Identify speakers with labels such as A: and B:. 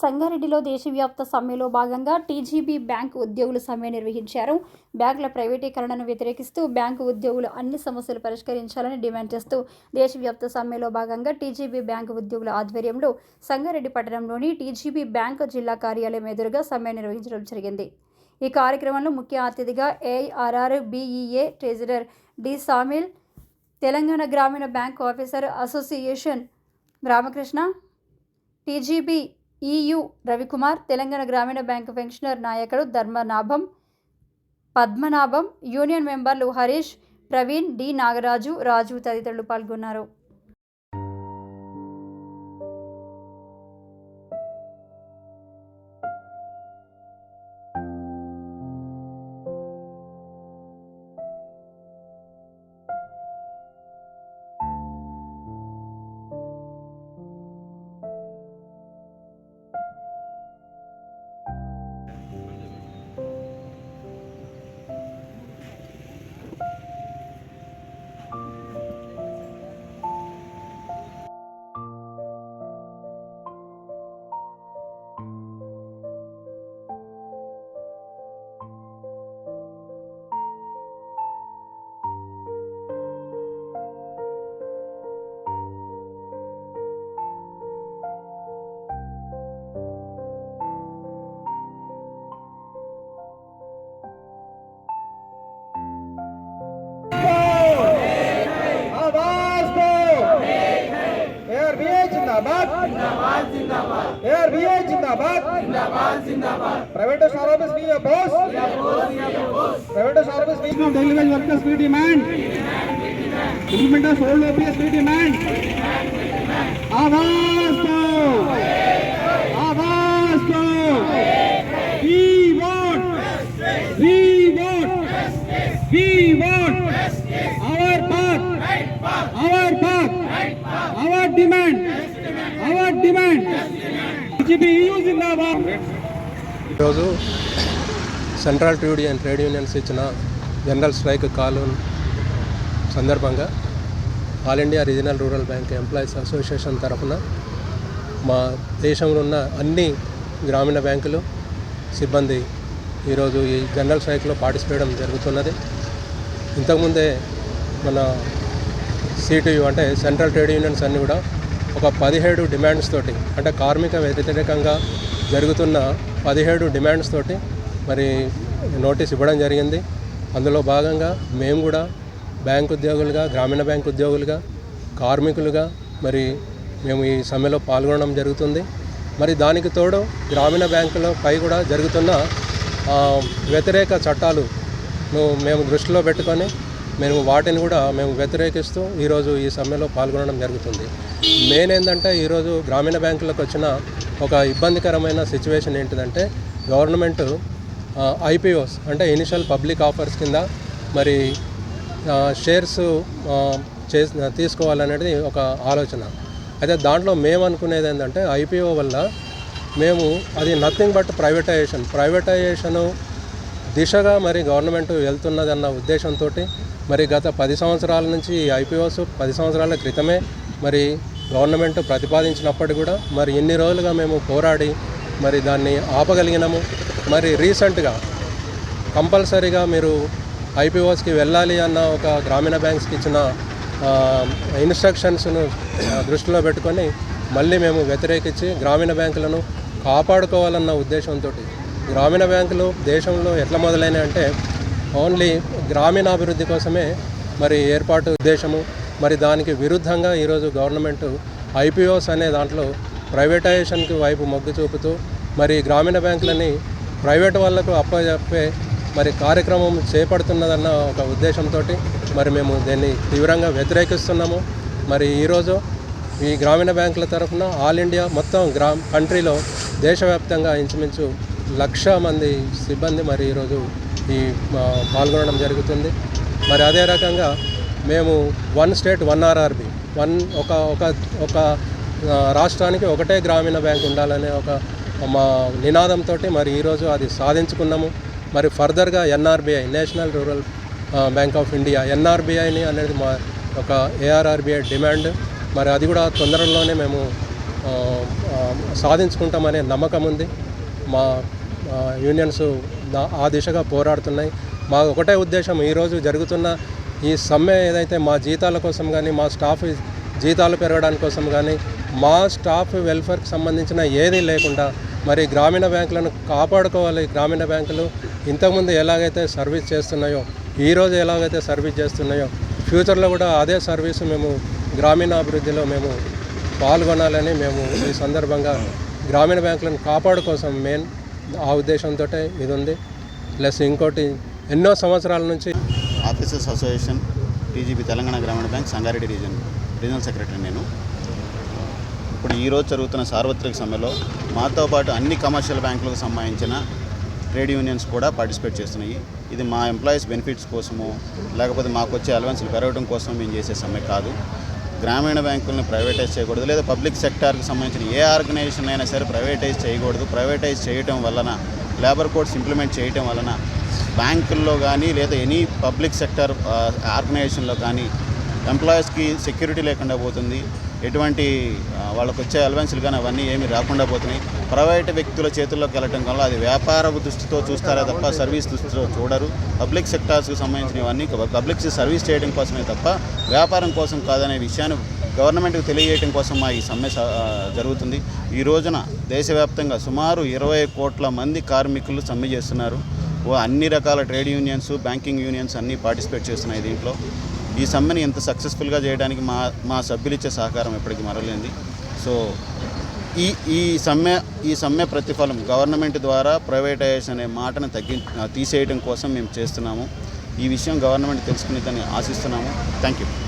A: సంగారెడ్డిలో దేశవ్యాప్త సమ్మెలో భాగంగా టీజీబీ బ్యాంకు ఉద్యోగులు సమ్మె నిర్వహించారు. బ్యాంకుల ప్రైవేటీకరణను వ్యతిరేకిస్తూ బ్యాంకు ఉద్యోగులు అన్ని సమస్యలు పరిష్కరించాలని డిమాండ్ చేస్తూ దేశవ్యాప్త సమ్మెలో భాగంగా టీజీబీ బ్యాంకు ఉద్యోగుల ఆధ్వర్యంలో సంగారెడ్డి పట్టణంలోని టీజీబీ బ్యాంకు జిల్లా కార్యాలయం ఎదురుగా సమ్మె నిర్వహించడం జరిగింది. ఈ కార్యక్రమంలో ముఖ్య అతిథిగా AIRR BEA treasurer D. Samil Telangana Grameena bank officer association Ramakrishna TGB EU Ravikumar Telangana Grameena bank pensioner నాయకుడు ధర్మనాభం పద్మనాభం యూనియన్ మెంబర్లు హరీష్ ప్రవీణ్ డి నాగరాజు రాజు తదితరులు పాల్గొన్నారు.
B: जिंदाबाद। जिंदाबाद। जिंदाबाद। एयर भी है जिंदाबाद जिंदाबाद जिंदाबाद प्राइवेट सर्विस भी है बॉस प्राइवेट सर्विस भी ऑफ़ डेली वेज वर्कर्स भी demand implement of old OPS भी डिमांड आवाज़ दो आवाज़ दो we want we want we want our पाक आवर पाथ आवर डिमांड
C: ఈరోజు central trade union trade unions ఇచ్చిన జనరల్ స్ట్రైక్ కాల్ సందర్భంగా all India regional rural bank employees association తరఫున మా దేశంలో ఉన్న అన్ని గ్రామీణ బ్యాంకులు సిబ్బంది ఈరోజు ఈ జనరల్ స్ట్రైక్లో పార్టిసిపేట్ జరుగుతున్నది. ఇంతకుముందే మన సిటియు అంటే సెంట్రల్ ట్రేడ్ యూనియన్స్ అన్నీ కూడా ఒక పదిహేడు డిమాండ్స్ తోటి అంటే కార్మిక వ్యతిరేకంగా జరుగుతున్న పదిహేడు డిమాండ్స్ తోటి మరి నోటీస్ ఇవ్వడం జరిగింది. అందులో భాగంగా మేము కూడా బ్యాంక్ ఉద్యోగులుగా గ్రామీణ బ్యాంక్ ఉద్యోగులుగా కార్మికులుగా మరి మేము ఈ సమ్మెలో పాల్గొనడం జరుగుతుంది. మరి దానికి తోడు గ్రామీణ బ్యాంకులో పై కూడా జరుగుతున్న వ్యతిరేక చట్టాలు మేము దృష్టిలో పెట్టుకొని మేము వాటిని కూడా మేము వ్యతిరేకిస్తూ ఈరోజు ఈ సమ్మెలో పాల్గొనడం జరుగుతుంది. మెయిన్ ఏంటంటే ఈరోజు గ్రామీణ బ్యాంకులకు వచ్చిన ఒక ఇబ్బందికరమైన సిచ్యువేషన్ ఏంటిదంటే గవర్నమెంట్ ఐపీఓస్ అంటే ఇనిషియల్ పబ్లిక్ ఆఫర్స్ కింద మరి షేర్స్ చే తీసుకోవాలనేది ఒక ఆలోచన. అయితే దాంట్లో మేము అనుకునేది ఏంటంటే ఐపీఓ వల్ల మేము అది నథింగ్ బట్ ప్రైవేటైజేషన్ ప్రైవేటైజేషను దిశగా మరి గవర్నమెంట్ వెళ్తున్నదన్న ఉద్దేశంతో మరి గత పది సంవత్సరాల నుంచి ఈ ఐపీఓస్ పది సంవత్సరాల క్రితమే మరి గవర్నమెంట్ ప్రతిపాదించినప్పటికీ కూడా మరి ఇన్ని రోజులుగా మేము పోరాడి మరి దాన్ని ఆపగలిగినాము. మరి రీసెంట్గా కంపల్సరీగా మీరు ఐపీఓస్కి వెళ్ళాలి అన్న ఒక గ్రామీణ బ్యాంక్స్కి ఇచ్చిన ఇన్స్ట్రక్షన్స్ను దృష్టిలో పెట్టుకొని మళ్ళీ మేము వ్యతిరేకించి గ్రామీణ బ్యాంకులను కాపాడుకోవాలన్న ఉద్దేశంతో గ్రామీణ బ్యాంకులు దేశంలో ఎట్లా మొదలైనవి అంటే ఓన్లీ గ్రామీణాభివృద్ధి కోసమే మరి ఏర్పాటు ఉద్దేశము. మరి దానికి విరుద్ధంగా ఈరోజు గవర్నమెంట్ ఐపీఓస్ అనే దాంట్లో ప్రైవేటైజేషన్కి వైపు మొగ్గు చూపుతూ మరి గ్రామీణ బ్యాంకులని ప్రైవేట్ వాళ్ళకు అప్పచెప్పే మరి కార్యక్రమం చేపడుతున్నదన్న ఒక ఉద్దేశంతో మరి మేము దీన్ని తీవ్రంగా వ్యతిరేకిస్తున్నాము. మరి ఈరోజు ఈ గ్రామీణ బ్యాంకుల తరఫున ఆల్ ఇండియా మొత్తం గ్రా కంట్రీలో దేశవ్యాప్తంగా ఇంచుమించు లక్ష మంది సిబ్బంది మరి ఈరోజు ఈ పాల్గొనడం జరుగుతుంది. మరి అదే రకంగా మేము one state one RRB. One ఒక ఒక ఒక రాష్ట్రానికి ఒకటే గ్రామీణ బ్యాంక్ ఉండాలనే ఒక మా నినాదంతో మరి ఈరోజు అది సాధించుకున్నాము. మరి ఫర్దర్గా NRBI national rural bank of India ఎన్ఆర్బిఐని అనేది మా ఒక ఏఆర్ఆర్బిఐ డిమాండ్. మరి అది కూడా తొందరలోనే మేము సాధించుకుంటామనే నమ్మకం ఉంది. మా యూనియన్స్ ఆ దిశగా పోరాడుతున్నాయి. మా ఒకటే ఉద్దేశం ఈరోజు జరుగుతున్న ఈ సమ్మె ఏదైతే మా జీతాల కోసం కానీ మా స్టాఫ్ జీతాలు పెరగడానికి కోసం కానీ మా స్టాఫ్ వెల్ఫేర్కి సంబంధించిన ఏదీ లేకుండా మరి గ్రామీణ బ్యాంకులను కాపాడుకోవాలి. గ్రామీణ బ్యాంకులు ఇంతకుముందు ఎలాగైతే సర్వీస్ చేస్తున్నాయో ఈరోజు ఎలాగైతే సర్వీస్ చేస్తున్నాయో ఫ్యూచర్లో కూడా అదే సర్వీసు మేము గ్రామీణ అభివృద్ధిలో మేము పాల్గొనాలని మేము ఈ సందర్భంగా గ్రామీణ బ్యాంకులను కాపాడు కోసం మెయిన్ ఆ ఉద్దేశంతో ఇది ఉంది ప్లస్ ఇంకోటి ఎన్నో సంవత్సరాల నుంచి
D: association TGB Telangana Grameena bank Sangareddy region regional secretary నేను. ఇప్పుడు ఈరోజు జరుగుతున్న సార్వత్రిక సమ్మెలో మాతో పాటు అన్ని కమర్షియల్ బ్యాంకులకు సంబంధించిన ట్రేడ్ యూనియన్స్ కూడా పార్టిసిపేట్ చేస్తున్నాయి. ఇది మా ఎంప్లాయీస్ బెనిఫిట్స్ కోసమో లేకపోతే మాకు వచ్చే అలవెన్స్లు పెరగడం కోసం మేము చేసే సమ్మె కాదు. గ్రామీణ బ్యాంకులను ప్రైవేటైజ్ చేయకూడదు లేదా పబ్లిక్ సెక్టార్కి సంబంధించిన ఏ ఆర్గనైజేషన్ అయినా సరే ప్రైవేటైజ్ చేయకూడదు. ప్రైవేటైజ్ చేయటం వలన లేబర్ కోడ్స్ ఇంప్లిమెంట్ చేయటం వలన బ్యాంకుల్లో కానీ లేదా ఎనీ పబ్లిక్ సెక్టర్ ఆర్గనైజేషన్లో కానీ ఎంప్లాయీస్కి సెక్యూరిటీ లేకుండా పోతుంది. ఎటువంటి వాళ్ళకు వచ్చే అలవెన్సులు కానీ అవన్నీ ఏమీ రాకుండా పోతున్నాయి. ప్రైవేట్ వ్యక్తుల చేతుల్లోకి వెళ్ళటం వల్ల అది వ్యాపార దృష్టితో చూస్తారే తప్ప సర్వీస్ దృష్టితో చూడరు. పబ్లిక్ సెక్టార్స్కి సంబంధించినవన్నీ పబ్లిక్ సర్వీస్ చేయడం కోసమే తప్ప వ్యాపారం కోసం కాదనే విషయాన్ని గవర్నమెంట్కి తెలియజేయడం కోసం మా ఈ సమ్మె స- జరుగుతుంది. ఈ రోజున దేశవ్యాప్తంగా సుమారు ఇరవై కోట్ల మంది కార్మికులు సమ్మె చేస్తున్నారు. అన్ని రకాల ట్రేడ్ యూనియన్స్ బ్యాంకింగ్ యూనియన్స్ అన్నీ పార్టిసిపేట్ చేస్తున్నాయి దీంట్లో. ఈ సమ్మెని ఎంత సక్సెస్ఫుల్గా చేయడానికి మా మా సభ్యులు ఇచ్చే సహకారం ఎప్పటికీ మరలేంది సో ఈ ఈ సమ్మె ఈ సమ్మె ప్రతిఫలం గవర్నమెంట్ ద్వారా ప్రైవేటైజేషన్ అనే మాటను తగ్గి తీసేయడం కోసం మేము చేస్తున్నాము. ఈ విషయం గవర్నమెంట్ తెలుసుకుని దాన్ని ఆశిస్తున్నాము. Thank you.